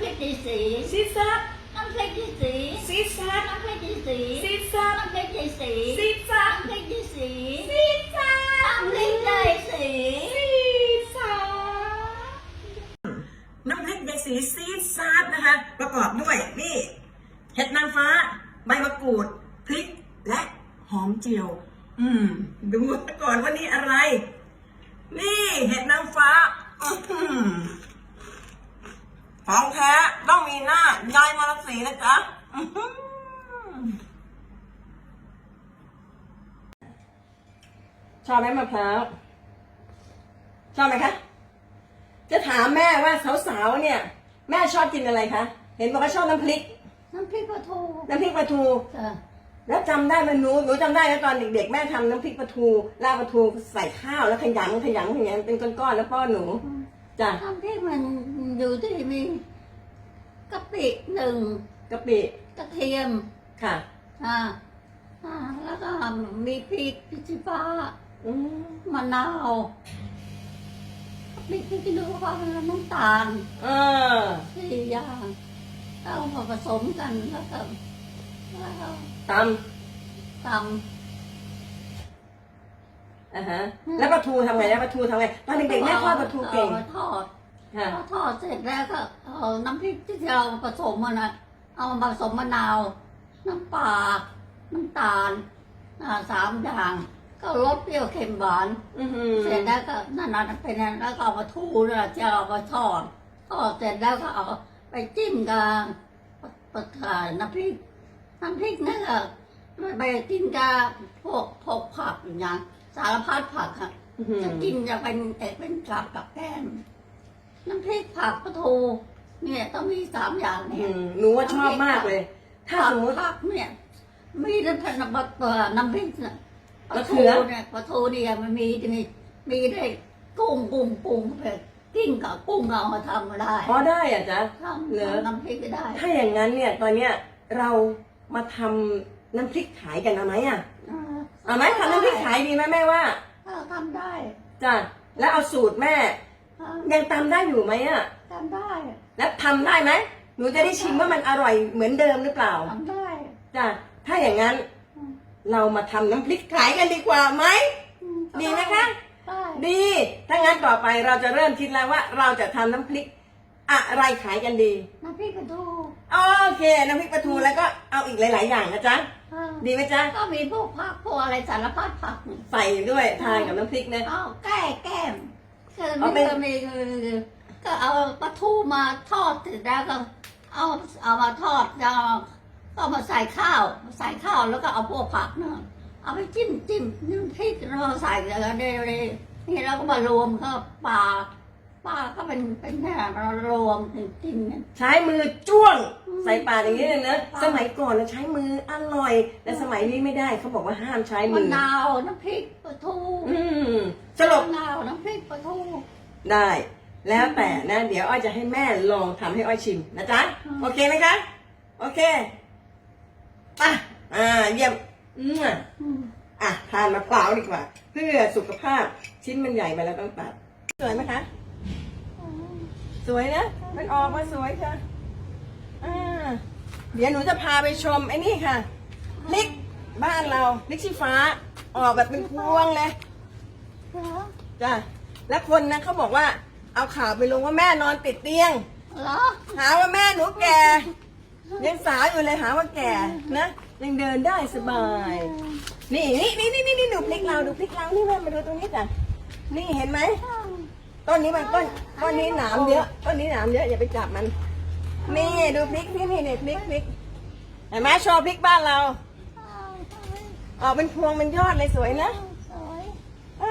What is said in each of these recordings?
พริกดีสีซีซัดน้ำพริกกี่สีซีซัดน้ำพริกกี่สีซีซัดน้ำพริกกี่สีซีซัดน้ำพริกกี่สีซีซัดน้ำพริกกี่สีซีซัดน้ำพริกยายสีซีซัดนะคะ ประกอบด้วยนี่เห็ดนางฟ้า ใบมะกรูดพริกและหอมเจียว อืม ดูก่อนว่านี่อะไร นี่เห็ดนางฟ้าอื้อหือ ของแท้ต้องมีหน้ายายมาลสีนะจ๊ะอื้อหือชอบไหมมะพร้าวชอบไหมคะ จะถามแม่ว่าสาวๆเนี่ย แม่ชอบกินอะไรคะ เห็นบอกว่าชอบน้ำพริก น้ำพริกปลาทู น้ำพริกปลาทูจ้ะแล้วจำได้ไหมหนูหนูจำได้แล้วตอนเด็กๆแม่ทำน้ำพริกปลาทูราดปลาทูใส่ข้าวแล้วขยำขยำขยำเป็นก้อนๆแล้วป้อนหนู จ้ะน้ำพริกมันอยู่ที่มีกะปิหนึ่งกะปิกระเทียมค่ะ อ่าอ่าแล้วก็มีพริกพริกชี้ฟ้าอืมมะนาวพริกที่ดูว่าน้ำตาลเออสี่อย่างเอามาผสมกันแล้วก็แล้วก็ตตำ อะฮะ แล้วปลาทูทำไงนะปลาทูทำไงตอนำเด็กๆแม่ทอดปลาทูเก่งอามาทอดค่ะพอทอดเสร็จแล้วก็เอาน้ำพริกที่เราผสมมันนะเอามาผสมมะนาว น้ำปลาน้ำตาลอ่าสามอย่างก็รสเปรี้ยวเค็มหวาน อือหือเสร็จแล้วก็นั่นน่ะเป็นนั่นแล้วก็เอามาทูนะจะเอามาทอดทอดเสร็จแล้วก็เอาไปจิ้มกับปลาถ่านน้ำพริกน้ำพริกนั่นก็ไปกินกับพวกพวกผักอย่าง สารพัดผักค่ะอื้อหือจะกินจะเป็นเอกเป็นกับกับแกล้มน้ำพริกผักปลาทูเนี่ยต้องมีสามอย่างอืเนี่ยมหนูว่าชอบมากเลย ถ้าผัสกมมติผักเนี่ยมีแต่พันบัตรน้ำพริกเนี่ยปมะลาเขืทูอเนี่ยปลาทูเนี่ยมันมีมีมีได้กุ้งกุ้งกุ้งแบบกิ้งกับกุ้งเอามาทำมาได้พอได้อะจ๊ะทำเหรอทำน้ำพริกก็ได้ ถ้าอย่างนั้นเนี่ยตอนเนี้ยเรามาทำน้ำพริกขายกันเอาไหมอะอ่า เอาไหมทำน้ำพริกขายดีไหมแม่ว่าถ้าทำได้จ้ะแล้วเอาสูตรแม่อ่ายังตำได้อยู่ไหมอะ ทำได้แล้วทำได้ไหมหนูจะได้ชิมว่ามันอร่อยเหมือนเดิมหรือเปล่าทำได้จ้ะถ้าอย่างนั้นอืมเรามาทำน้ำพริกขายกันดีกว่าไหม อืมดีไหมคะ ได้ดี ถ้างั้นต่อไปเราจะเริ่มคิดแล้วว่า เราจะทำน้ำพริก อะไรขายกันดี น้ำพริกปลาทูโอเค น้ำพริกปลาทูแล้วก็เอาอีกหลาย ๆ อย่างนะจ๊ะอ่า ดีไหมจ๊ะก็มีพวกผักพวกอะไรสารพัดผักนี่ใส่ด้วยทานกับน้ำพริกนะเอาแก้แก้มก็เอาไม่ไปก็มีก็เอาปลาทูมาทอดเสร็จแล้วก็ เอาเอามาทอดแล้วก็เอามาใส่ข้าว ใส่ข้าวแล้วก็เอาพวกผักเนาะเอาไปจิ้มจิ้มน้ำพริกแล้วก็ใส่แล้วก็ได้เลยนี่เราก็มารวมก็ปลา ปลาก็เป็นเป็นแค่เรารวมจิ้มกันใช้มือจ้วงอืมใส่ปากอย่างนี้เลยนะค่ะ สมัยก่อนเราใช้มืออร่อย แต่สมัยนี้ไม่ได้เขาบอกว่าห้ามใช้มืมะอ นาวน้ำพริกปลาทูอืมสรุป มะนาวน้ำพริกปลาทู ได้ แล้วแต่นะ เดี๋ยวอ้อยจะให้แม่ลองทำให้อ้อยชิมนะจ๊ะอืมโอเคไหมคะ โอเคอะอ่า เยี่ยมอืมอืมอะ ทานมะพร้าวดีกว่า เพื่อสุขภาพชิ้นมันใหญ่ไปแล้วต้องตัด สวยไหมคะ สวยนะ มันออกมาสวยค่ะอ่าเดี๋ยวหนูจะพาไปชมไอ้นี่ค่ะลิกบ้านเราลิกชี้ฟ้า ออกแบบเป็นพวงเลยเหรอจ้ะแล้วคนนะเขาบอกว่า เอาข่าวไปลงว่าแม่นอนติดเตียง เหรอ หาว่าแม่หนูแก่ยังสาวอยู่เลยหาว่าแก่นะยังเดินได้สบาย นี่นี่นี่นี่นี่ดูพลิกเราดูพลิกเรานี่แม่มาดูตรงนี้จ้ะนี่เห็นไหม ต้นนี้มันต้นต้นนี้หนามเยอะต้นนี้หนามเยอะอย่าไปจับมันนี่ดูพลิกนี่นี่นี่พลิกพลิกเห็นไหมโชว์พลิกบ้านเราออกเป็นพวงเป็นยอดเลยสวยนะสวยเอ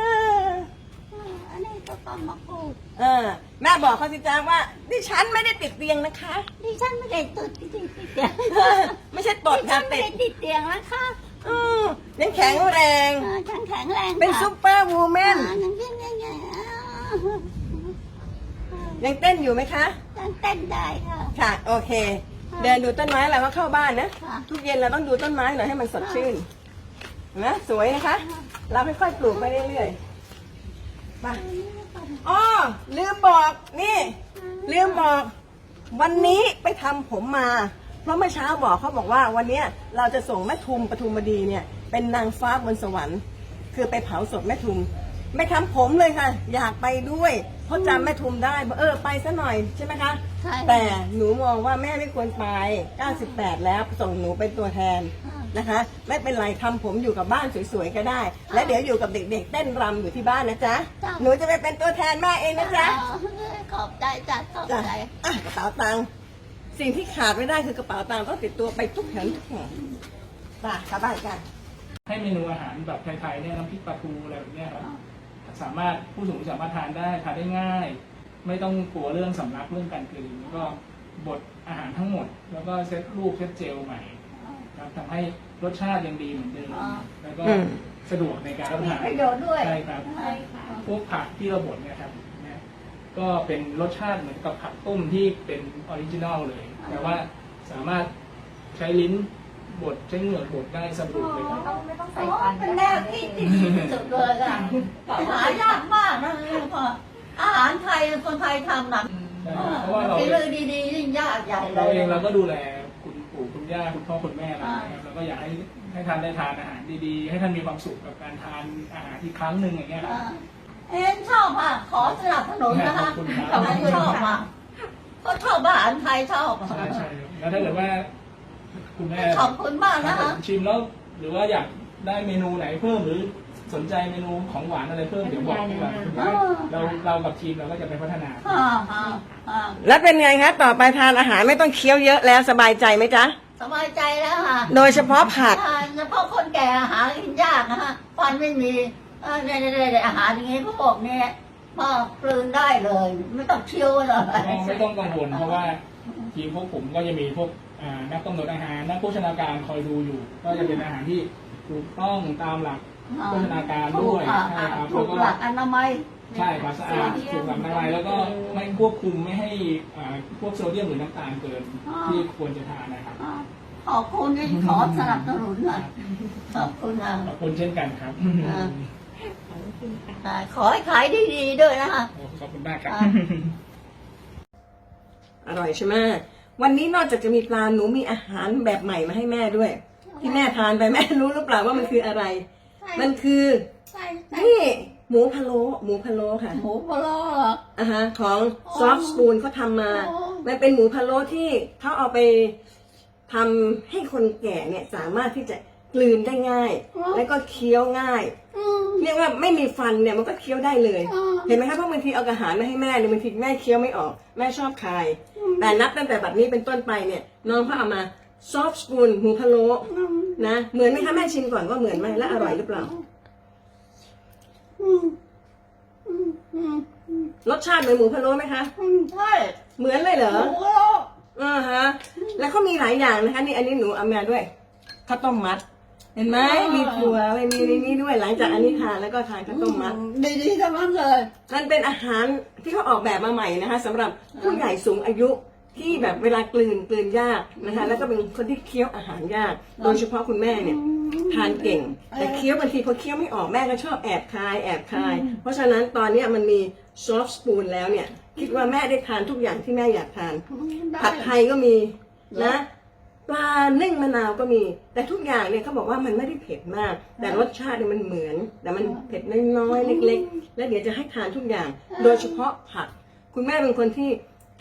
ออันนี้ก็ต้นมะกรูดเออ แม่บอกเขาสิจ้าว่าดิฉันไม่ได้ติดเตียงนะคะดิฉันไม่ได้ติดติดติดเตียงไม่ใช่ตดดิฉัค่ะนไม่ติดได้ติดเตียงนะคะอืมยังแข็งแรงอ่าฉันแข็งแรงเป็นค่ะซุปเปอร์วูแมนอ่ายังยังยัง ยังอ่ายังเต้นอยู่ไหมคะฉันเต้นได้ค่ะ ค่ะ โอเค เดินดูต้นไม้เราก็เข้าบ้านนะค่ะทุกเย็นเราต้องดูต้นไม้หน่อยให้มันสดชื่นนะสวยนะคะ เราค่อยๆปลูกไปเรื่อยๆมาอ๋อลืมบอกนี่ลืมบอก วันนี้ไปทำผมมา เพราะเมื่อเช้าบอกเขาบอกว่า วันเนี้ยเราจะส่งแม่ทุมปทุมบดีเนี่ย เป็นนางฟ้าบนสวรรค์ คือไปเผาศพแม่ทุม ไม่ทำผมเลยค่ะ อยากไปด้วย เพราะจำแม่ทุมได้บอกเออไปซะหน่อยใช่ไหมคะ ใช่ แต่หนูมองว่าแม่ไม่ควรไป 98 แล้วส่งหนูเป็นตัวแทนนะคะ ไม่เป็นไรทำผมอยู่กับบ้านสวยๆก็ได้ และเดี๋ยวอยู่กับเด็กๆเต้นรำอยู่ที่บ้านนะจ๊ะหนูจะไปเป็นตัวแทนแม่เองนะจ๊ะ ขอบใจจ้ะขอบจ้ะใจ อะกระเป๋าตังค์สิ่งที่ขาดไม่ได้คือกระเป๋าตังค์ต้องติดตัวไปทุกแห่งทุกแห่งไปกลับบ้านกัน ให้เมนูอาหารแบบไทยๆเนี่ยน้ำพริกปลาทูอะไรแบบเนี้ยครับ สามารถผู้สูงอายุสามารถทานได้ทานได้ง่าย ไม่ต้องกลัวเรื่องสำลักเรื่องการกลืนแล้วก็บดอาหารทั้งหมด แล้วก็เซตรูปเซตเจลใหม่ครับทำให้รสชาติยังดีเหมือนเดิมอ่าแล้วก็อืมสะดวกในการรับประมีทาน ประโยชน์ด้วยใช่ครับ ใช่ค่ะ พวกผักที่เราบดเนี่ยครับเนี่ยก็เป็นรสชาติเหมือนกับผักต้มที่เป็นออริจินอลเลย แต่ว่าสามารถใช้ลิ้น บดใช้เหงือกบดได้สะดวกเลยครับโอ้เป็นแนวคิดที่ดีที่สุดเลยอะหายากมากนะพ่ออาหารไทยคนไทยทำนะใช่เพราะว่าเราฝีมือดีๆยิ่งยากใหญ่เลเรายเองเราก็ดูแลคุณปู่คุณย่าคุณพ่อคุณแม่เรานะครับเราก็อยากให้ให้ท่านได้ทานอาหารดีๆ ให้ท่านมีความสุขกับการทานอาหารอีกครั้งหนึ่งอย่างเงี้ยครับอ่าเอ็นชอบอะขอสนับสนุนนะคะขอบคุณครับเขาไม่ชอบอะเขาชอบอาหารไทยชอบอะใช่ใช่ครับแล้วถ้าเกิดว่า คุณแม่ขอบคุณมากนะคะชิมแล้วหรือว่าอยากได้เมนูไหนเพิ่มหรือสนใจเมนูของหวานอะไรเพิ่มเดี๋ยวบอกดีกว่าคุณยายเราเรากับทีมเราก็จะไปพัฒนา อ่าอ่าอ่าแล้วเป็นไงคะต่อไปทานอาหารไม่ต้องเคี้ยวเยอะแล้วสบายใจไหมจ๊ะ สบายใจแล้วค่ะโดยเฉพาะผัก อ่าเฉพาะคนแก่หากินยากนะฮะฟันไม่มีอ่าเนี่ยเนี่ยเนี่ยอาหารอย่างงี้เขาบอกเนี่ยพอกลืนได้เลย ไม่ต้องเคี้ยวเลยก็ไม่ต้องกังวลเพราะว่าทีมพวกผมก็จะมีพวกอ่า นักกำหนดอาหารนักโภชนาการคอยดูอยู่ ก็จะเป็นอาหารที่ถูกต้องตามหลักโภชนาการถูด้กวยอะใช่ครับถูแล้วกก็หลักอนามัยใช่ครับสะอาดถูกหลักละลายแล้วก็ไม่ควบคุมไม่ให้อ่าพวกโซเดียมหรือน้ำตาลเกินอ่าที่ควรจะทานนะครับอ่าขอบคุณที่ขอสนับสนุนนะขอบคุณนะขอบคุณเช่นกันครับอ่าอ่าขอให้ขายดีๆด้วยนะคะขอบคุณมากครับอ่าอร่อยใช่ไหม วันนี้นอกจากจะมีปลาหนูมีอาหารแบบใหม่มาให้แม่ด้วย ที่แม่ทานไปแม่รู้หรือเปล่าว่ามันคืออะไร มันคือใช่นี่หมูพะโล้หมูพะโล้ค่ะหมูพะโล้เหรออ่าฮะของซอฟต์สปูนเขาทำมาอ๋อมันเป็นหมูพะโล้ที่เขาเอาไปทำให้คนแก่เนี่ยสามารถที่จะกลืนได้ง่าย แล้วก็เคี้ยวง่ายอืม เรียกว่าไม่มีฟันเนี่ยมันก็เคี้ยวได้เลยอ๋อเห็นไหมคะเพราะบางทีเอาอาหารมาให้แม่เนี่ยบางทีแม่เคี้ยวไม่ออก แม่ชอบคาย แต่นับตั้งแต่บัดนี้เป็นต้นไปเนี่ย น้องเขาเอามาซอฟต์สปูนหมูพะโล้นะเหมือนไหมคะแม่ชิมก่อนว่าเหมือนไหมและอร่อยหรือเปล่า อืมอืมอืมอืมรสชาติเหมือนหมูพะโล้ไหมคะ อืมใช่เหมือนเลยเหรอหมูพะโล้อ่าฮะ แล้วเขามีหลายอย่างนะคะ นี่อันนี้หนูเอามาด้วยข้าวต้มมัด เห็นไหมมีถั่วอะไรมีนี่ด้วยหลังจากอันนี้ทานแล้วก็ทานข้าวต้มมัดดีๆทั้งนั้นเลย มันเป็นอาหารที่เขาออกแบบมาใหม่นะคะสำหรับผู้ใหญ่สูงอายุที่แบบเวลากลืนกลืนยากนะคะ แล้วก็เป็นคนที่เคี้ยวอาหารยาก โดยเฉพาะคุณแม่เนี่ยทานเก่ง แต่เคี้ยวบางทีพอเคี้ยวไม่ออกแม่ก็ชอบแอบคายแอบคาย เพราะฉะนั้นตอนเนี้ยมันมีซอฟต์สปูนแล้วเนี่ย คิดว่าแม่ได้ทานทุกอย่างที่แม่อยากทาน ผัดไทยก็มีนะ ปลานึ่งมะนาวก็มี แต่ทุกอย่างเนี่ยเขาบอกว่ามันไม่ได้เผ็ดมาก แต่รสชาติเนี่ยมันเหมือน แต่มันเผ็ดน้อยๆเล็ก ๆ แล้วเดี๋ยวจะให้ทานทุกอย่าง โดยเฉพาะผัก คุณแม่เป็นคนที่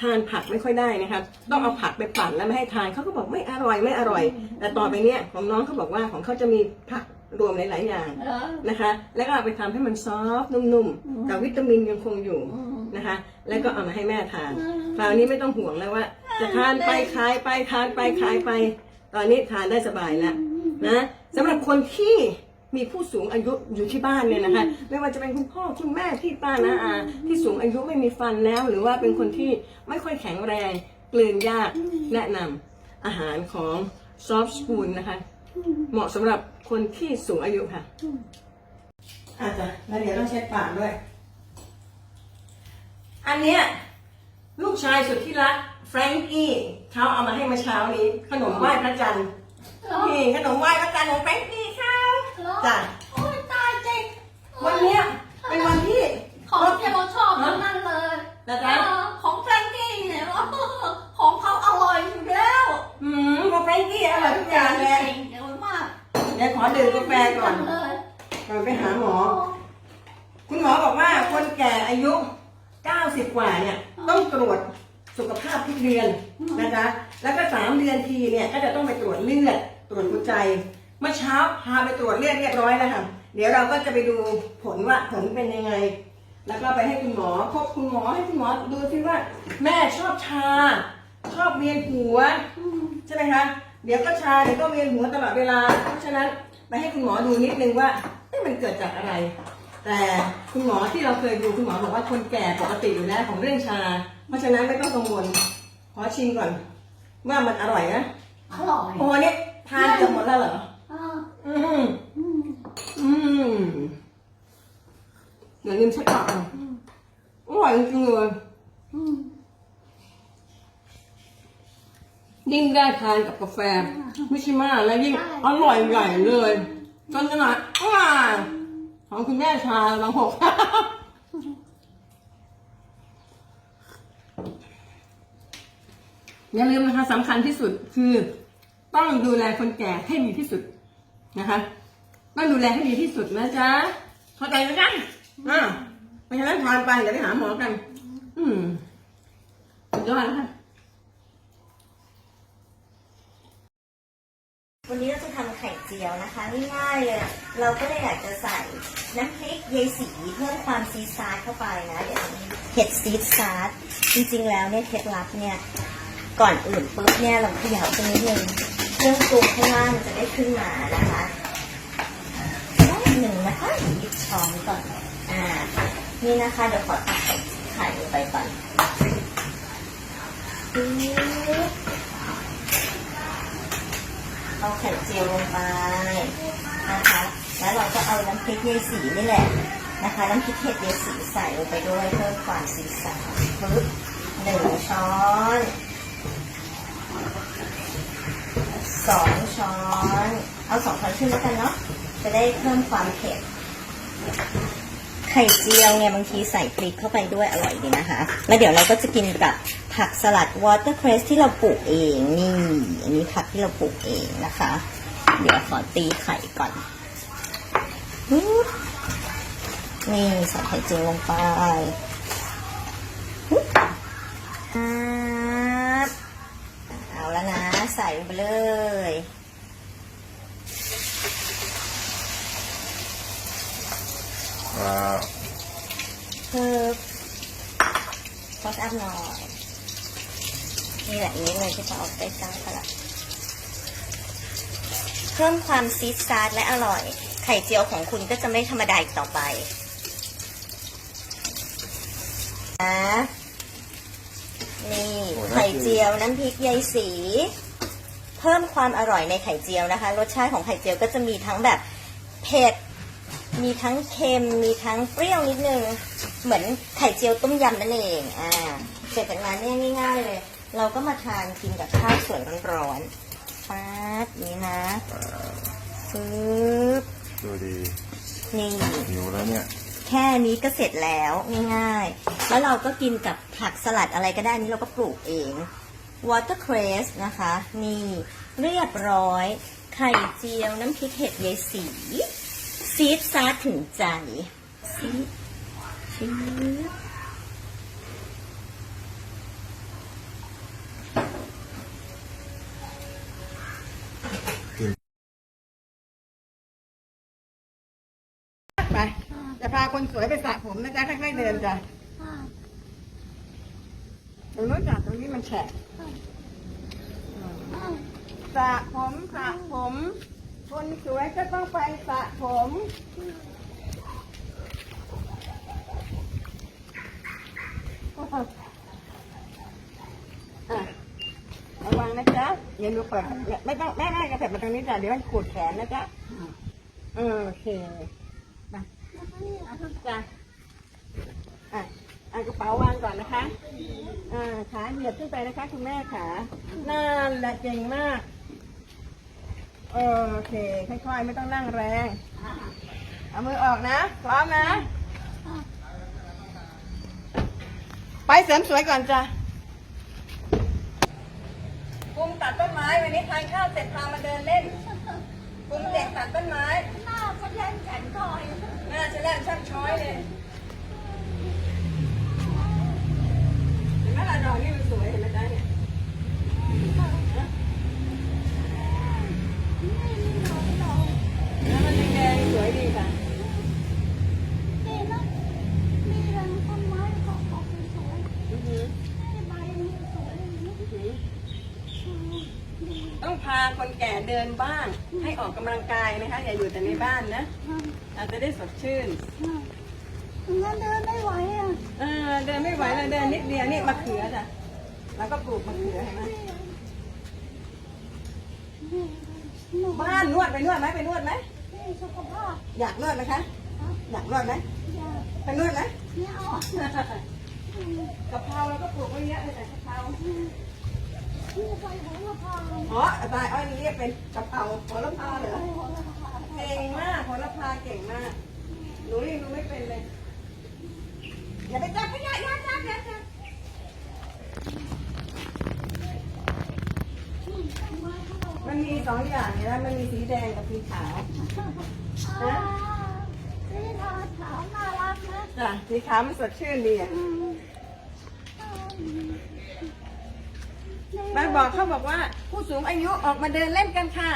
ทานผักไม่ค่อยได้นะคะต้องเอาผักไปปั่นแล้วไม่ให้ทานเขาก็บอกไม่อร่อยไม่อร่อย แต่ต่อไปเนี่ยของน้องเขาบอกว่าของเขาจะมีผักรวมหลายๆอย่างนะคะ แล้วก็เอาไปทำให้มันซอฟต์นุ่มๆแต่วิตามินยังคงอยู่นะคะ แล้วก็เอามาให้แม่ทานคราวนี้ไม่ต้องห่วงแล้วว่า จะทานไปคายไปทานไปคายไป ตอนนี้ทานได้สบายแล้วนะสำหรับคนที่มีผู้สูงอายุอยู่ที่บ้านเนี่ยนะคะ ไม่ว่าจะเป็นคุณพ่อคุณแม่พี่ป้านาอาที่สูงอายุไม่มีฟันแล้ว หรือว่าเป็นคนที่ไม่ค่อยแข็งแรงกลืนยากแนะนำอาหารของซอฟต์สปูนนะคะ เหมาะสำหรับคนที่สูงอายุค่ะอาจจะแล้วเดี๋ยวต้องเช็ดปากด้วย อันเนี้ยลูกชายสุดที่รัก แฟรงกี้เขาเอามาให้มาเช้านี้ ขนมไหว้พระจันทร์นี่ขนมไหว้พระจันทร์ของแฟรงกี้ค่ะจ้ะโอ้ตายจริงวันเนี้ยเป็นวันที่ของที่เราชอบทั้งนั้นเลยนะจ๊ะของแฟรงกี้เนี่ยของเขาอร่อยอยู่แล้วอืมของแฟรงกี้อร่อยทุกอย่างเลยเดี๋มากเดี๋ยวขอดื่มกาแฟก่อนก่อนไปหาหมอ คุณหมอบอกว่าคนแก่อายุ 90 กว่าเนี่ยต้องตรวจ ภาพทุกเดือนนะคะ แล้วก็สามเดือนทีเนี่ยก็จะต้องไปตรวจเลือดตรวจหัวใจ เมื่อเช้าพาไปตรวจเลือดเรียบร้อยแล้วค่ะ เดี๋ยวเราก็จะไปดูผลว่าผลเป็นยังไง แล้วก็ไปให้คุณหมอพบคุณหมอให้คุณหมอดูซิว่า แม่ชอบชา ชอบเวียนหัวใช่ไหมคะ เดี๋ยวก็ชาเดี๋ยวก็เวียนหัวตลอดเวลา เพราะฉะนั้นไปให้คุณหมอดูนิดนึงว่าเอ๊ะมันเกิดจากอะไร แต่คุณหมอที่เราเคยดูคุณหมอบอกว่าคนแก่ปกติอยู่แล้วของเรื่องชา เพราะฉะนั้นไม่ต้องกังวลขอชิมก่อน ว่ามันอร่อยนะอร่อยโอ้นี่ทานเกือบหมดแล้วเหรออ่าอืมอืมอืมเดี๋ยวลืมเช็ดปากหน่อยอร่อยจริงๆเลยอืมยิ่งได้ทานกับกาแฟไม่ใช่มากแล้วยิ่งอร่อยใหญ่เลยจนขนาดอ้าของคุณแม่ชาบางหก อย่าลืมนะคะสำคัญที่สุดคือต้องดูแลคนแก่ให้ดีที่สุดนะคะต้องดูแลให้ดีที่สุดนะจ๊ะเข้าใจไหมจ๊ะอ่าเพราะฉะนั้นทานไปเดี๋ยวไปหาหมอกัน อืมสุดยอดแล้วค่ะวันนี้เราจะทำไข่เจียวนะคะง่ายๆเลยเราก็เลยอยากจะใส่น้ำพริกเยสีเพิ่มความซีซาร์เข้าไปนะเดี๋ยวเห็ดซีซาร์จริงๆแล้วเนี่ยเคล็ดลับเนี่ย ก่อนอื่นปุ๊บเนี่ยเราขย่าตรงนี้นึงเครื่องปรุงข้างล่างมันจะได้ขึ้นมานะคะได้หนึ่งนะคะหยิบช้อนก่อนอ่านี่นะคะเดี๋ยวขอตักไข่ลงไปก่อนเอาไข่เจียวลงไปนะคะ แล้วเราก็เอาน้ำพริกเยสีนี่แหละนะคะน้ำพริกเห็ดเยสีใส่ลงไปด้วยเพิ่มความสีสันปึ๊บหนึ่งช้อน สองช้อน เอาสองช้อนขึ้นแล้วกันเนาะจะได้เพิ่มความเผ็ดไข่เจียวเนี่ยบางทีใส่พริกเข้าไปด้วยอร่อยดีนะคะ แล้วเดี๋ยวเราก็จะกินกับผักสลัดวอเตอร์เครสที่เราปลูกเองนี่ อันนี้ผักที่เราปลูกเองนะคะ เดี๋ยวขอตีไข่ก่อน นี่ใส่ไข่เจียวลงไปปึ๊บครับเอาแล้วนะ ใส่ ลงไปเลย ว้าวคือพอสอัพหน่อย นี่แหละอย่างนี้เลยที่จะเอาใกล้ๆก็ละเพิ่มความซีดซาร์และอร่อย ไข่เจียวของคุณก็จะไม่ธรรมดาอีกต่อไปนะนี่ไข่เจียวน้ำพริกยายสีเพิ่มความอร่อยในไข่เจียวนะคะ รสชาติของไข่เจียวก็จะมีทั้งแบบเผ็ด มีทั้งเค็ม มีทั้งเปรี้ยวนิดนึง เหมือนไข่เจียวต้มยำนั่นเองอ่าเสร็จจากนั้นเนี่ยง่ายๆเลย เราก็มาทานกินกับข้าวสวยร้อนๆป๊าดนี้นะปึ๊บดูดีนี่หิวแล้วเนี่ย แค่นี้ก็เสร็จแล้วง่ายๆ แล้วเราก็กินกับผักสลัดอะไรก็ได้นี่เราก็ปลูกเอง watercress นะคะ นี่เรียบร้อย ไข่เจียวน้ำพริกเห็ดยายสีซีดซาดถึงใจซีดชื้อไป จะพาคนสวยไปสระผมนะจ๊ะค่อยๆเดินจ้ะอ่า ตรงนู้นจ้ะตรงนี้มันแฉะสระผมสระผมคนสวยก็ต้องไปสระผมระวังนะจ๊ะอย่าดูเปิดไม่ต้องแม่แม่กระเถิบมาตรงนี้จ้ะเดี๋ยวมันขูดแขนนะจ๊ะเออโอเคมาจ้ะอะ อากระเป๋าวางก่อนนะคะอ่าขาเหยียบขึ้นไปนะคะคุณแม่ขานั่นแหละเก่งมากโอเคค่อยๆไม่ต้องนั่งแรง เอามือออกนะพร้อมนะ ไปเสริมสวยก่อนจ้ะกุมตัดต้นไม้วันนี้ทานข้าวเสร็จพามาเดินเล่นกลุ่มเด็กตัดต้นไม้หน้าก็แย่งแข็งคอยน่าจะแล่นช่ำช้อยเลย เห็นไหมล่ะดอกนี่มันสวยเห็นไหมจ๊ะเนี่ยแล้วมันแดงๆสวยดีค่ะนี่นะนี่รังต้นไม้เขาออกสวยอือหือๆใบสวยอือหือต้องพาคนแก่เดินบ้าง ให้ออกกำลังกายนะคะ อย่าอยู่แต่ในบ้านนะอาจจะได้สดชื่น งั้นเดินไม่ไหวอะเออเดินไม่ไหวเลยเดินนิดเดียวนี่มะเขือจ้ะแล้วก็ปลูกมะเขือเห็นไหมบ้านนวดไปนวดไหมไปนวดไหมนี่สุขภาพอยากนวดไหมคะอยากนวดไหมอย่าไปนวดไหมไม่เอากะเพราเราก็ปลูกไว้เยอะเลยแต่กะเพราผู้ไปหัวละพาอ๋อตายอ้อยนี่เรียกเป็นกะเพราโหระพาเหรอหัวละพาเก่งมากโหระพาเก่งมากหนูยังดูไม่เป็นเลย อย่าไปจับขยะยัดยัดยัดยัดมันมีสองอย่างนี่ยนะมันมีสีแดงกับสีขาวอ่าสีทาขาวน่ารักนะจ้ะสีขาวมันสดชื่นดีอะแม่บอกเขาบอกว่า ผู้สูงอายุออกมาเดินเล่นกันค่ะ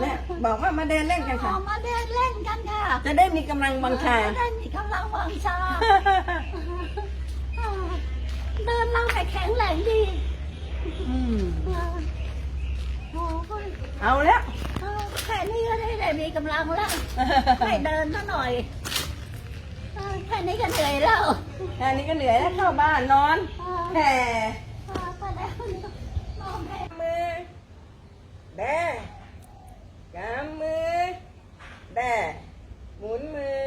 เนี่ยบอกว่ามาเดินเล่นกันค่ะออกมาเดินเล่นกันค่ะ จะได้มีกำลังวังชาได้มีกำลังวังชา เดินเราแต่แข็งแรงดีอืมโอ้ยเอาแล้วแค่นี้ก็ได้ได้มีกำลังแล้วไม่เดินซะหน่อยแค่นี้ก็เหนื่อยแล้ว แค่นี้ก็เหนื่อยแล้วเข้าบ้านนอนแผ่ ก็แล้วนอนแม่ มือแบกำมือแบหมุนมือ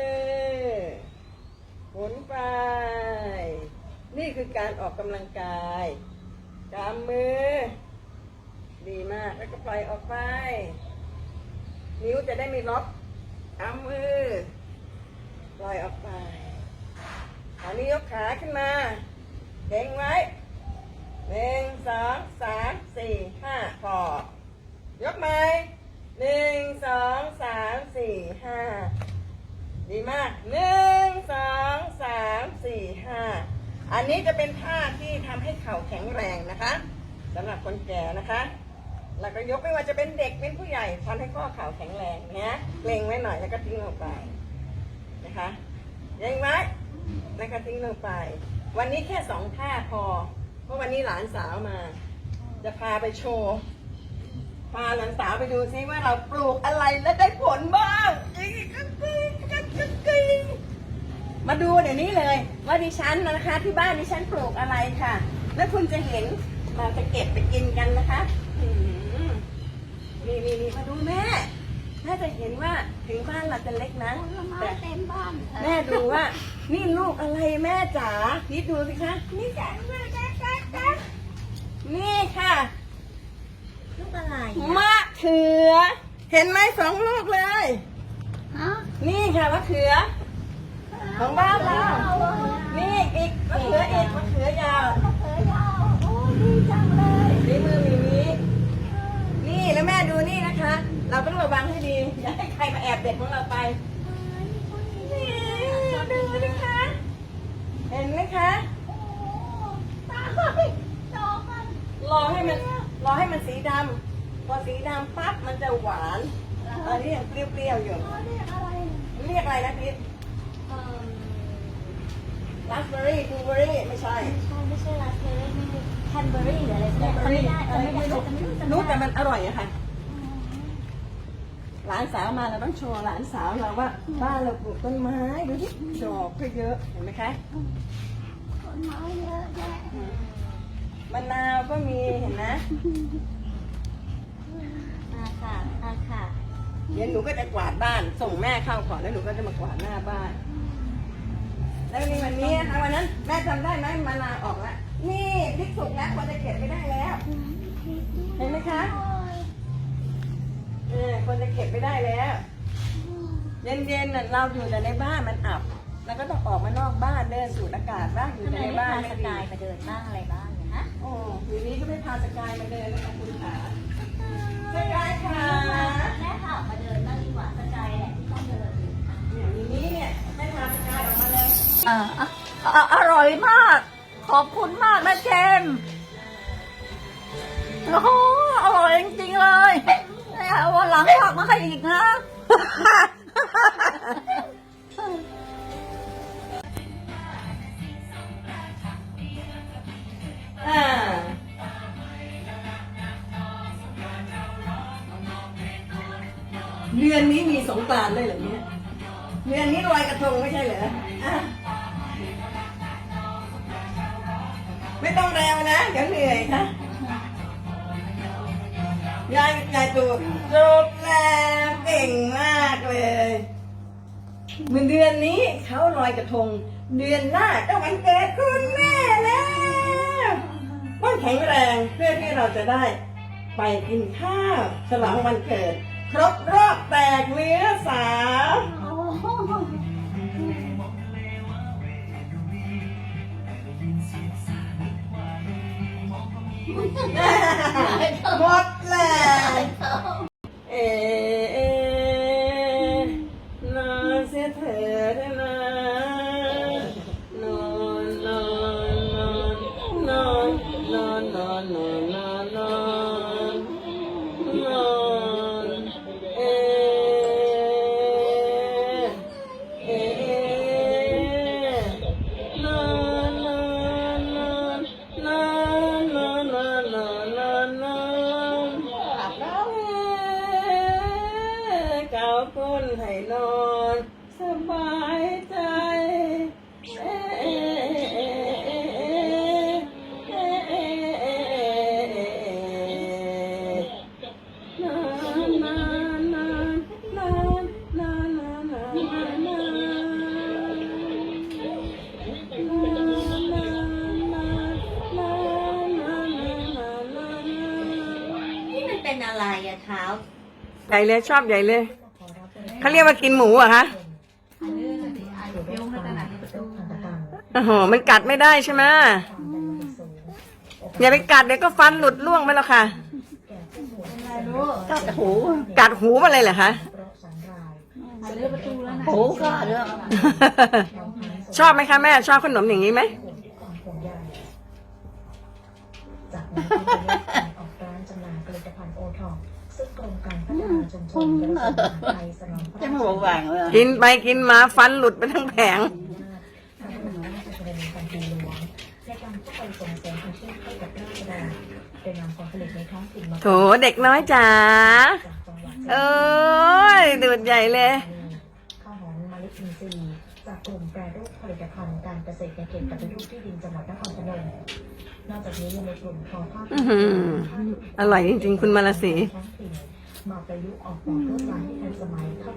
หมุนไป นี่คือ การออกกำลังกายกำมือ ดีมาก แล้วก็ปล่อยออกไป นิ้วจะได้ไม่ล็อกกำมือ ปล่อยออกไปอันนี้ยกขาขึ้นมาเด้งไว้หนึ่งสองสามสี่ห้าพอยกไหมหนึ่งสองสามสี่ห้าดีมากหนึ่งสองสามสี่ห้า อันนี้จะเป็นท่าที่ทำให้เข่าแข็งแรงนะคะสำหรับคนแก่นะคะ แล้วก็ยกไม่ว่าจะเป็นเด็กเป็นผู้ใหญ่ทำให้ข้อเข่าแข็งแรงนะเกรงไว้หน่อยแล้วก็ทิ้งลงไปนะคะเกรงไว้แล้วก็ทิ้งลงไป วันนี้แค่สองท่าพอ เพราะวันนี้หลานสาวมา จะพาไปโชว์พาหลานสาวไปดูซิว่าเราปลูกอะไรแล้วได้ผลบ้าง มาดูเดี๋ยวนี้เลย ว่าดิฉันนะคะที่บ้านดิฉันปลูกอะไรค่ะ แล้วคุณจะเห็นเราจะเก็บไปกินกันนะคะอืมนี่นี่นี่มาดูแม่แม่จะเห็นว่าถึงบ้านเราจะเล็กนะผลไม้แต่เต็มบ้านแม่ดูว่า นี่ลูกอะไรแม่จ๋านี่ดูสิคะนี่จ๋าแม่จ๋าจ๋าจ๋านี่ค่ะลูกอะไรมะเขือ เห็นไหมสองลูกเลยฮะนี่ค่ะมะเขือ ของบ้านเรานี่อีกมะเขืออีกมะเขือยาวมะเขือยาวโอ้ดีจังเลยนี่มือมีมีนี่แล้วแม่ดูนี่นะคะ เราต้องระวังให้ดี อย่าให้ใครมาแอบเด็ดของเราไปนี่ดูนะคะเห็นไหมคะตายดอกมันรอให้มันรอให้มันสีดำพอสีดำปั๊บมันจะหวานตอนนี้ยังเปรี้ยวๆอยู่เรียกอะไรเรียกอะไรนะพีท ราสเบอร์รี่บลูเบอร์รี่ไม่ใช่ใช่ไม่ใช่ราสเบอร์รี่ไม่ใช่แคนเบอร์รี่หรืออะไรสักอย่างจำไม่ได้จำไม่ได้จำไม่รู้จำไม่รู้แต่ได้มันอร่อยอะค่ะ หลานสาวมาเราต้องโชว์หลานสาวเราว่าบ้านเราปลูกต้นไม้ดูที่ดอกก็เยอะเห็นไหมคะต้นไม้เยอะแยะมะนาวก็มีเห็นนะอ่าค่ะอ่าค่ะ เดี๋ยวหนูก็จะกวาดบ้าน ส่งแม่เข้าก่อนแล้วหนูก็จะมากวาดหน้าบ้าน แล้วนี่วันนี้นะคะวันนั้นแม่จำได้ไหมมะนาวออกแล้วนี่พริกสุกแล้วควรจะเก็บไม่ได้แล้ว เห็นไหมคะเออควรจะเก็บไม่ได้แล้ว เย็นๆน่ะเราอยู่แต่ในบ้านมันอับแล้วก็ต้องออกมานอกบ้านเดินสูดอากาศบ้างอยู่ทำไมแต่ในไม่บ้านพาไม่สดีกายมาเดินบ้างอะไรบ้างเนี่ยฮะโอ้ทีนี้ก็ไม่พาสกายมาเดินนะคะคุณขาสกายค่ะ แม่ค่ะมาอ่าอะ อะอร่อยมาก ขอบคุณมากนะเจมโอ้โหอร่อยจริงๆเลยวันหลังฝากมาให้อีกนะ อ่าเดือนนี้มีสงกรานต์ด้วยเหรอเนี่ยเดือนนี้ลอยกระทงไม่ใช่เหรอ อะไม่ต้วนะเดี๋ยวเหนื่อยค่ะยายยายตูจบแล้วเก่งมากเลยเมื่อเดือนนี้เขาลอยกระทง เดือนหน้าก็วันเกิดคุณแม่แล้วต้องแข็งแรงเพื่อที่เราจะได้ไปกินข้าวฉลองวันเกิด ครบรอบแตกเนื้อสาว หมด ญ่เลยชอบใหญ่เลยเขาเรียกว่ากินหมูเหรอะคะโอ้โหมันกัดไม่ได้ใช่ไหมอย่าไปกัดเดี๋ยวก็ฟันหลุดล่วงไปแล้วค่ะ กัดหูกัดหูมาเลยเหรอคะหูก็เรื่องชอบไหมคะแม่ชอบขนมอย่างนี้ไหม จะราชมาบอกแหว่งเลยกินไปกินมาฟันหลุดไปทั้งแผงพระบรมราชชนนีพันปีหลวงในการเข้าไปส่งเสริมอาชีพให้กับราษฎรโดยนำผลผลิตในท้องถิ่นมาโถเด็กน้อยจ๋าจากจังหวัดเอ้ยดูดใหญ่เลยข้าวหอมมะลิอินทรีย์จากกลุ่มแปรรูปผลิตภัณฑ์การเกษตรในเขตปฏิรูปที่ดินจังหวัดนครพนมนอกจากนี้ยังมีกลุ่มทอผ้าอื้อหืออร่อยจริงๆ คุณมาลาสีท้องถิ่น มาประยุกต์ออกแบบลวดลายให้ทันสมัยเข้ากับ